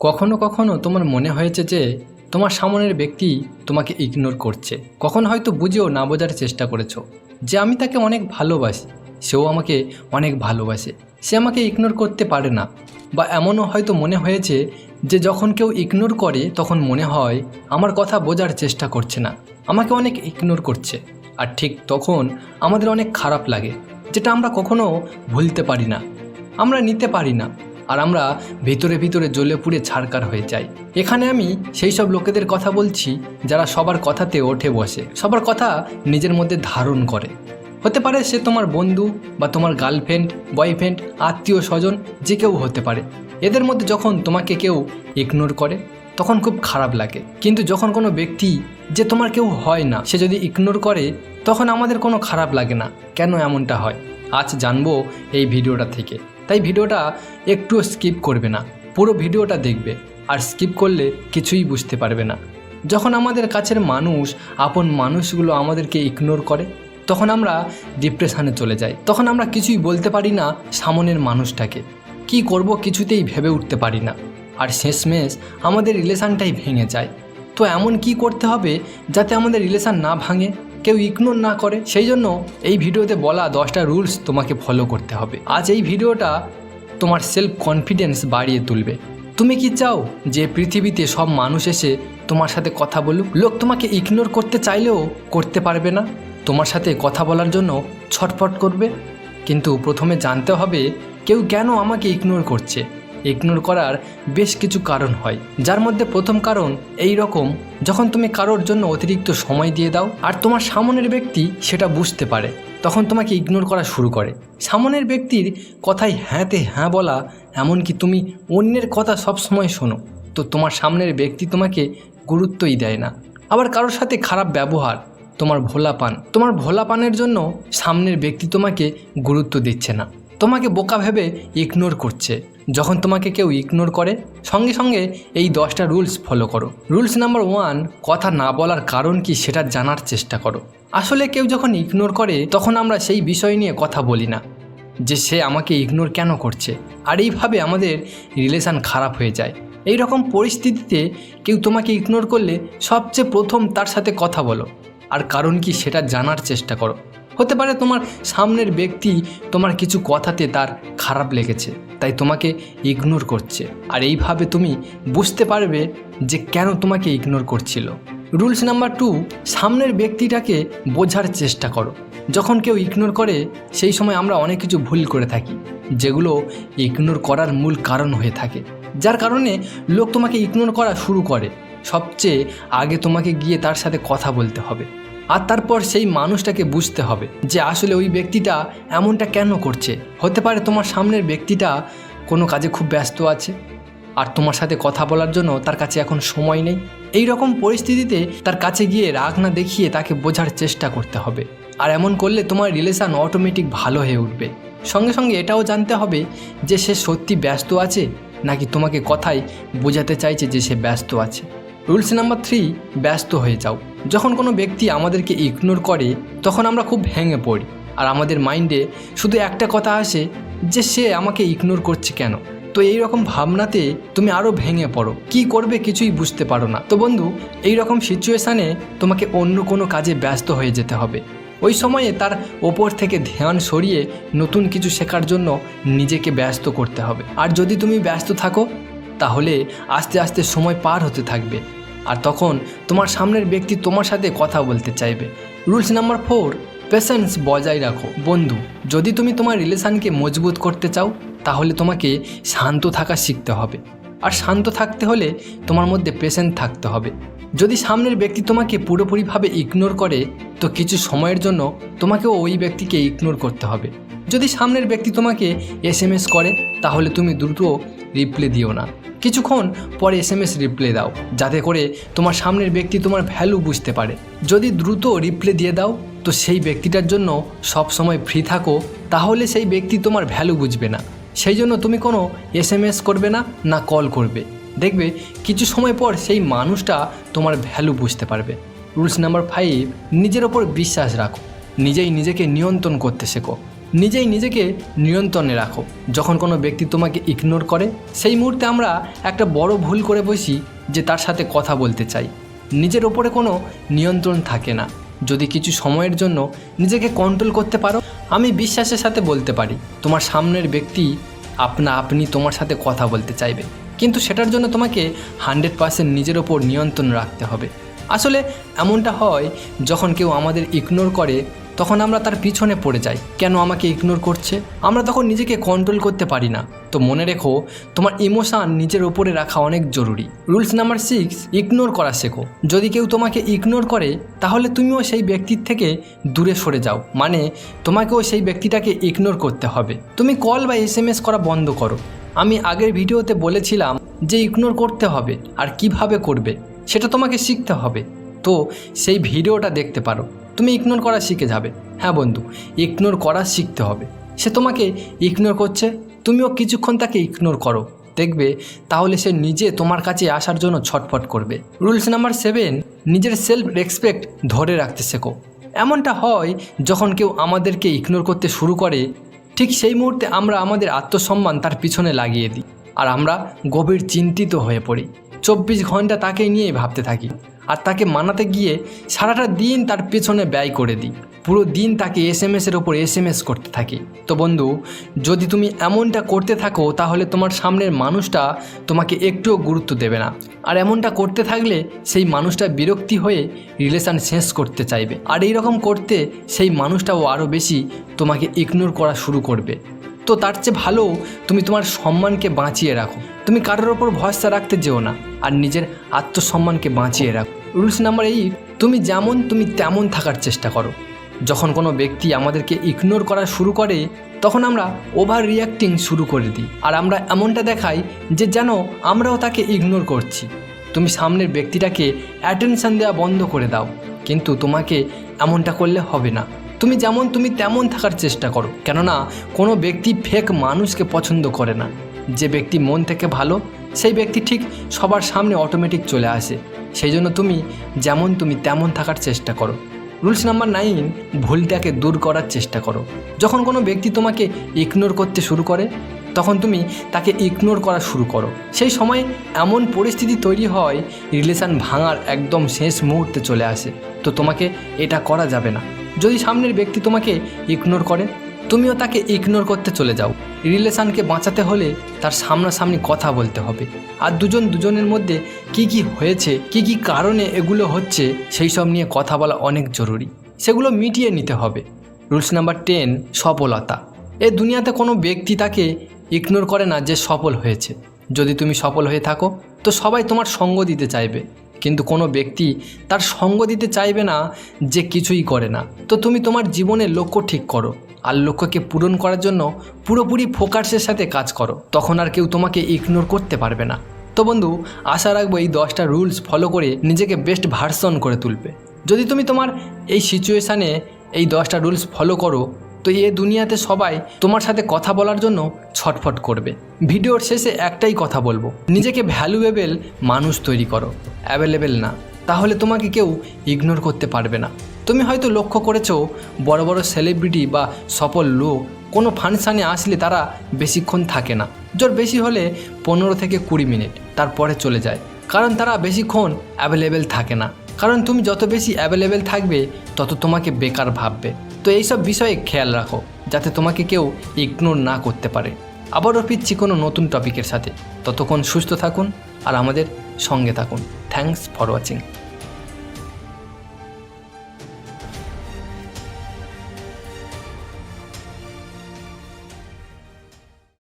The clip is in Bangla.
কখনো কখনো তোমার মনে হয়েছে যে তোমার সামনের ব্যক্তি তোমাকে ইগনোর করছে। কখন হয়তো বুঝেও না বোঝার চেষ্টা করেছ যে আমি তাকে অনেক ভালোবাসি, সেও আমাকে অনেক ভালোবাসে। সে আমাকে ইগনোর করতে পারে না বা এমনও হয়তো মনে হয়েছে যে যখন কেউ ইগনোর করে, তখন মনে হয় আমার কথা বোঝার চেষ্টা করছে না, আমাকে অনেক ইগনোর করছে। আর ঠিক তখন আমাদের অনেক খারাপ লাগে, যেটা আমরা কখনো ভুলতে পারি না, আমরা নিতে পারি না। আর আমরা ভিতরে ভিতরে জ্বলে পুড়ে ছাড়কার হয়ে যাই। এখানে আমি সেই সব লোকেদের কথা বলছি যারা সবার কথাতে ওঠে বসে, সবার কথা নিজের মধ্যে ধারণ করে। হতে পারে সে তোমার বন্ধু বা তোমার গার্লফ্রেন্ড, বয়ফ্রেন্ড আত্মীয় স্বজন যে কেউ হতে পারে। এদের মধ্যে যখন তোমাকে কেউ ইগনোর করে, তখন খুব খারাপ লাগে। কিন্তু যখন কোনো ব্যক্তি যে তোমার কেউ হয় না, সে যদি ইগনোর করে, তখন আমাদের কোনো খারাপ লাগে না। কেন এমনটা হয়? আজ জানব এই ভিডিওটা থেকে। তাই ভিডিওটা একটুও স্কিপ করবে না। পুরো ভিডিওটা দেখবে, আর স্কিপ করলে কিছুই বুঝতে পারবে না। যখন আমাদের কাছের মানুষ, আপন মানুষগুলো আমাদেরকে ইগনোর করে, তখন আমরা ডিপ্রেশনে চলে যাই। তখন আমরা কিছুই বলতে পারি না সামনের মানুষটাকে। কি করব কিছুতেই ভেবে উঠতে পারি না। আর শেষমেশ আমাদের রিলেশানটাই ভেঙে যায়। তো এমন কি করতে হবে যাতে আমাদের রিলেশান না ভাঙে? কেউ ইগনোর না করে, সেই জন্য এই ভিডিওতে বলা দশটা রুলস তোমাকে ফলো করতে হবে। আজ এই ভিডিওটা তোমার সেলফ কনফিডেন্স বাড়িয়ে তুলবে। তুমি কি চাও যে পৃথিবীতে সব মানুষ এসে তোমার সাথে কথা বলুক? লোক তোমাকে ইগনোর করতে চাইলেও করতে পারবে না। তোমার সাথে কথা বলার জন্য ছটফট করবে। কিন্তু প্রথমে জানতে হবে কেউ কেন আমাকে ইগনোর করছে। ইগনোর করার বেশ কিছু কারণ হয়। যার মধ্যে প্রথম কারণ এই রকম, যখন তুমি কারোর জন্য অতিরিক্ত সময় দিয়ে দাও আর তোমার সামনের ব্যক্তি সেটা বুঝতে পারে, তখন তোমাকে ইগনোর করা শুরু করে। সামনের ব্যক্তির কথাই হ্যাঁতে হ্যাঁ বলা, এমনকি তুমি অন্যের কথা সব সময় শোনো, তো তোমার সামনের ব্যক্তি তোমাকে গুরুত্বই দেয় না। আবার কারোর সাথে খারাপ ব্যবহার, তোমার ভোলা পান তোমার ভোলা পানের জন্য সামনের ব্যক্তি তোমাকে গুরুত্ব দিচ্ছে না। তোমাকে বোকা ভেবে ইগনোর করছে। যখন তোমাকে কেউ ইগনোর করে, সঙ্গে সঙ্গে এই দশটা রুলস ফলো করো। রুলস নাম্বার ওয়ান কথা না বলার কারণ কি সেটা জানার চেষ্টা করো। আসলে কেউ যখন ইগনোর করে, তখন আমরা সেই বিষয় নিয়ে কথা বলি না, যে সে আমাকে ইগনোর কেন করছে। আর এইভাবে আমাদের রিলেশান খারাপ হয়ে যায়। এই রকম পরিস্থিতিতে কেউ তোমাকে ইগনোর করলে সবচেয়ে প্রথম তার সাথে কথা বলো। আর কারণ কি সেটা জানার চেষ্টা করো। হতে পারে তোমার সামনের ব্যক্তি তোমার কিছু কথাতে তার খারাপ লেগেছে, তাই তোমাকে ইগনোর করছে। আর এইভাবে তুমি বুঝতে পারবে যে কেন তোমাকে ইগনোর করছিল। রুলস নাম্বার টু সামনের ব্যক্তিটাকে বোঝার চেষ্টা করো। যখন কেউ ইগনোর করে, সেই সময় আমরা অনেক কিছু ভুল করে থাকি, যেগুলো ইগনোর করার মূল কারণ হয়ে থাকে। যার কারণে লোক তোমাকে ইগনোর করা শুরু করে। সবচেয়ে আগে তোমাকে গিয়ে তার সাথে কথা বলতে হবে। আর তারপর সেই মানুষটাকে বুঝতে হবে যে আসলে ওই ব্যক্তিটা এমনটা কেন করছে। হতে পারে তোমার সামনের ব্যক্তিটা কোনো কাজে খুব ব্যস্ত আছে আর তোমার সাথে কথা বলার জন্য তার কাছে এখন সময় নেই। এই রকম পরিস্থিতিতে তার কাছে গিয়ে রাগ না দেখিয়ে তাকে বোঝার চেষ্টা করতে হবে। আর এমন করলে তোমার রিলেশান অটোমেটিক ভালো হয়ে উঠবে। সঙ্গে সঙ্গে এটাও জানতে হবে যে সে সত্যি ব্যস্ত আছে নাকি তোমাকে কথায় বোঝাতে চাইছে যে সে ব্যস্ত আছে। রুলস নাম্বার থ্রি, ব্যস্ত হয়ে যাও। যখন কোনো ব্যক্তি আমাদেরকে ইগনোর করে, তখন আমরা খুব ভেঙে পড়ি। আর আমাদের মাইন্ডে শুধু একটা কথা আসে, যে সে আমাকে ইগনোর করছে কেন? তো এই রকম ভাবনাতে তুমি আরও ভেঙে পড়ো। কি করবে কিছুই বুঝতে পারো না। তো বন্ধু, এই রকম সিচুয়েশানে তোমাকে অন্য কোনো কাজে ব্যস্ত হয়ে যেতে হবে। ওই সময়ে তার ওপর থেকে ধ্যান সরিয়ে নতুন কিছু শেখার জন্য নিজেকে ব্যস্ত করতে হবে। আর যদি তুমি ব্যস্ত থাকো তাহলে আস্তে আস্তে সময় পার হতে থাকবে। আর তখন তোমার সামনের ব্যক্তি তোমার সাথে কথা বলতে চাইবে। রুলস নাম্বার ফোর, পেশেন্স বজায় রাখো। বন্ধু, যদি তুমি তোমার রিলেশানকে মজবুত করতে চাও, তাহলে তোমাকে শান্ত থাকা শিখতে হবে। আর শান্ত থাকতে হলে তোমার মধ্যে পেশেন্ট থাকতে হবে। যদি সামনের ব্যক্তি তোমাকে পুরোপুরিভাবে ইগনোর করে, তো কিছু সময়ের জন্য তোমাকেও ওই ব্যক্তিকে ইগনোর করতে হবে। যদি সামনের ব্যক্তি তোমাকে এস করে, তাহলে তুমি দ্রুত রিপ্লে দিও না। কিছুক্ষণ পরে এস এম এস রিপ্লে দাও, যাতে করে তোমার সামনের ব্যক্তি তোমার ভ্যালু বুঝতে পারে। যদি দ্রুত রিপ্লে দিয়ে দাও, তো সেই ব্যক্তিটার জন্য সব সময় ফ্রি থাকো, তাহলে সেই ব্যক্তি তোমার ভ্যালু বুঝবে না। সেই জন্য তুমি কোনো এস করবে না না কল করবে। দেখবে কিছু সময় পর সেই মানুষটা তোমার ভ্যালু বুঝতে পারবে। রুলস নাম্বার ফাইভ নিজের ওপর বিশ্বাস রাখো। নিজেই নিজেকে নিয়ন্ত্রণ করতে শেখো। নিজেই নিজেকে নিয়ন্ত্রণে রাখো। যখন কোনো ব্যক্তি তোমাকে ইগনোর করে, সেই মুহূর্তে আমরা একটা বড় ভুল করে বসি যে তার সাথে কথা বলতে চাই। নিজের ওপরে কোনো নিয়ন্ত্রণ থাকে না। যদি কিছু সময়ের জন্য নিজেকে কন্ট্রোল করতে পারো, আমি বিশ্বাসের সাথে বলতে পারি, তোমার সামনের ব্যক্তি আপনা আপনি তোমার সাথে কথা বলতে চাইবে। কিন্তু সেটার জন্য তোমাকে হান্ড্রেড পার্সেন্ট নিজের ওপর নিয়ন্ত্রণ রাখতে হবে। আসলে এমনটা হয়, যখন কেউ আমাদের ইগনোর করে, তখন আমরা তার পিছনে পড়ে যাই। কেন আমাকে ইগনোর করছে? আমরা তখন নিজেকে কন্ট্রোল করতে পারি না। তো মনে রেখো, তোমার ইমোশান নিজের ওপরে রাখা অনেক জরুরি। রুলস নাম্বার সিক্স ইগনোর করা শেখো। যদি কেউ তোমাকে ইগনোর করে, তাহলে তুমিও সেই ব্যক্তির থেকে দূরে সরে যাও। মানে তোমাকেও সেই ব্যক্তিটাকে ইগনোর করতে হবে। তুমি কল বা এস করা বন্ধ করো। আমি আগের ভিডিওতে বলেছিলাম যে ইগনোর করতে হবে আর কীভাবে করবে, সেটা তোমাকে শিখতে হবে। তো সেই ভিডিওটা দেখতে পারো। তুমি ইগনোর করা শিখে যাবে। হ্যাঁ বন্ধু ইগনোর করা শিখতে হবে। সে তোমাকে ইগনোর করছে, তুমিও কিছুক্ষণ তাকে ইগনোর করো। দেখবে তাহলে সে নিজে তোমার কাছে আসার জন্য ছটফট করবে। রুলস নাম্বার সেভেন নিজের সেলফ রেসপেক্ট ধরে রাখতে শেখো। এমনটা হয় যখন কেউ আমাদেরকে ইগনোর করতে শুরু করে ঠিক সেই মুহূর্তে আমরা আমাদের আত্মসম্মান তার পিছনে লাগিয়ে দিই আর আমরা গভীর চিন্তিত হয়ে পড়ি। চব্বিশ ঘণ্টা তাকে নিয়েই ভাবতে থাকি। আর তাকে মানাতে গিয়ে সারাটা দিন তার পেছনে ব্যয় করে দিই। পুরো দিন তাকে এস এম এসের ওপর এস এম এস করতে থাকি। তো বন্ধু, যদি তুমি এমনটা করতে থাকো, তাহলে তোমার সামনের মানুষটা তোমাকে একটুও গুরুত্ব দেবে না। আর এমনটা করতে থাকলে সেই মানুষটা বিরক্তি হয়ে রিলেশান শেষ করতে চাইবে। আর এই রকম করতে সেই মানুষটাও আরও বেশি তোমাকে ইগনোর করা শুরু করবে। তো তার চেয়ে ভালো তুমি তোমার সম্মানকে বাঁচিয়ে রাখো। তুমি কারোর ওপর ভরসা রাখতে যেও না। আর নিজের আত্মসম্মানকে বাঁচিয়ে রাখো। রুলস নাম্বার এইট তুমি যেমন, তুমি তেমন থাকার চেষ্টা করো। যখন কোনো ব্যক্তি আমাদেরকে ইগনোর করা শুরু করে, তখন আমরা ওভার রিয়াক্টিং শুরু করে দিই। আর আমরা এমনটা দেখাই যে যেন আমরাও তাকে ইগনোর করছি। তুমি সামনের ব্যক্তিটাকে অ্যাটেনশন দেওয়া বন্ধ করে দাও। কিন্তু তোমাকে এমনটা করলে হবে না। তুমি যেমন, তুমি তেমন থাকার চেষ্টা করো। কেননা, কোনো ব্যক্তি ফেক মানুষকে পছন্দ করে না। যে ব্যক্তি মন থেকে ভালো, সেই ব্যক্তি ঠিক সবার সামনে অটোমেটিক চলে আসে। সেই জন্য তুমি যেমন তুমি তেমন থাকার চেষ্টা করো। রুলস নাম্বার নাইন, ভুলটাকে দূর করার চেষ্টা করো। যখন কোনো ব্যক্তি তোমাকে ইগনোর করতে শুরু করে, তখন তুমি তাকে ইগনোর করা শুরু করো। সেই সময় এমন পরিস্থিতি তৈরি হয় রিলেশান ভাঙার একদম শেষ মুহূর্তে চলে আসে। তো তোমাকে এটা করা যাবে না। যদি সামনের ব্যক্তি তোমাকে ইগনোর করে তুমিও তাকে ইগনোর করতে চলে যাও। রিলেশানকে বাঁচাতে হলে তার সামনাসামনি কথা বলতে হবে। আর দুজন দুজনের মধ্যে কি কি হয়েছে, কি কি কারণে এগুলো হচ্ছে সেই সব নিয়ে কথা বলা অনেক জরুরি। সেগুলো মিটিয়ে নিতে হবে। রুলস নাম্বার টেন, সফলতা। এ দুনিয়াতে কোনো ব্যক্তি তাকে ইগনোর করে না যে সফল হয়েছে। যদি তুমি সফল হয়ে থাকো, তো সবাই তোমার সঙ্গ দিতে চাইবে। কিন্তু কোনো ব্যক্তি তার সঙ্গ দিতে চাইবে না যে কিছুই করে না। তো তুমি তোমার জীবনের লক্ষ্য ঠিক করো আর লক্ষ্যকে পূরণ করার জন্য পুরোপুরি ফোকাসের সাথে কাজ করো। তখন আর কেউ তোমাকে ইগনোর করতে পারবে না। তো বন্ধু, আশা রাখব এই দশটা রুলস ফলো করে নিজেকে বেস্ট ভার্সন করে তুলবে। যদি তুমি তোমার এই সিচুয়েশানে এই দশটা রুলস ফলো করো তো এ দুনিয়াতে সবাই তোমার সাথে কথা বলার জন্য ছটফট করবে। ভিডিওর শেষে একটাই কথা বলব। নিজেকে ভ্যালুয়েবল মানুষ তৈরি করো। অ্যাভেলেবেল না। তাহলে তোমাকে কেউ ইগনোর করতে পারবে না। তুমি হয়তো লক্ষ্য করেছ, বড় বড় সেলিব্রিটি বা সফল লোক কোনো ফাংশানে আসলে তারা বেশিক্ষণ থাকে না। জোর বেশি হলে পনেরো থেকে কুড়ি মিনিট, তারপরে চলে যায়। কারণ তারা বেশিক্ষণ অ্যাভেলেবেল থাকে না। কারণ তুমি যত বেশি অ্যাভেলেবেল থাকবে, তত তোমাকে বেকার ভাববে। তো এইসব বিষয়ে খেয়াল রাখো, যাতে তোমাকে কেউ ইগনোর না করতে পারে। আবারও ফিরছি কোনো নতুন টপিকের সাথে। ততক্ষণ সুস্থ থাকুন আর আমাদের সঙ্গে থাকুন। Thanks for watching